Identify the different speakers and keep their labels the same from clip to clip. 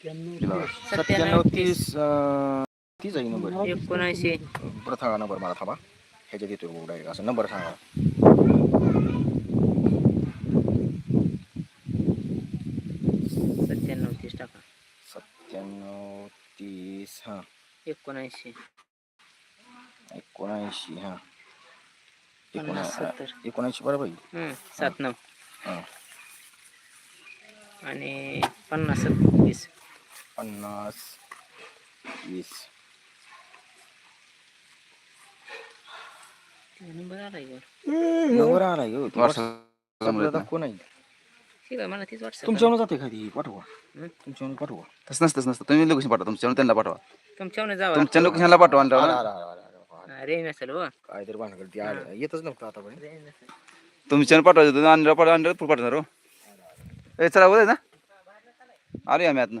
Speaker 1: सत्त्याण्णव तीस तीस आहे नंबर
Speaker 2: एकोणऐंशी.
Speaker 1: बरं सांगा नंबर मला थांबा. ह्याच्यात येतोय बघू डायरेक्ट असं नंबर सांगा.
Speaker 2: सत्त्याण्णव तीस टाका.
Speaker 1: सत्त्याण्णव तीस हां.
Speaker 2: एकोणऐंशी.
Speaker 1: एकोणऐंशी हां.
Speaker 2: पन्नास
Speaker 1: एकोणा
Speaker 2: सत्तर.
Speaker 1: एकोणऐंशी बरोबर आहे
Speaker 2: हं, सात नऊ.
Speaker 1: हां.
Speaker 2: आणि पन्नास वीस
Speaker 1: पन्नास वीस.
Speaker 2: नंबर आला की वर.
Speaker 1: नंबर आला हो दाखवू नाही
Speaker 2: ठीक आहे मला तीच व्हॉट्सअप
Speaker 1: तुमच्यावर जाते खाली पाठवा? तुमच्यावर पाठवा.
Speaker 3: तसं नसतं तसं नसतं. तुम्ही लोकेशन पाठवा. तुमच्या त्यांना पाठवा.
Speaker 2: तुमच्यावर जावा
Speaker 3: तुमच्या लोकेशनला पाठवा आणि
Speaker 1: आला,
Speaker 3: राव.
Speaker 1: आला, आला, आला, आला.
Speaker 2: रेंज नसेल हो.
Speaker 1: काहीतरी भानगड ती आलं. येतच नव्हतं आतापर्यंत
Speaker 2: रेंज नसेल.
Speaker 3: तुमच्या पाठवायचं तुम्ही अंडर पाठवा अंडर पाठवणार हो. ए चला बोलाय ना. अरे आम्ही आतनं.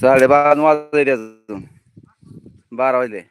Speaker 3: साडेबारा वाजले येते बारा वाजले.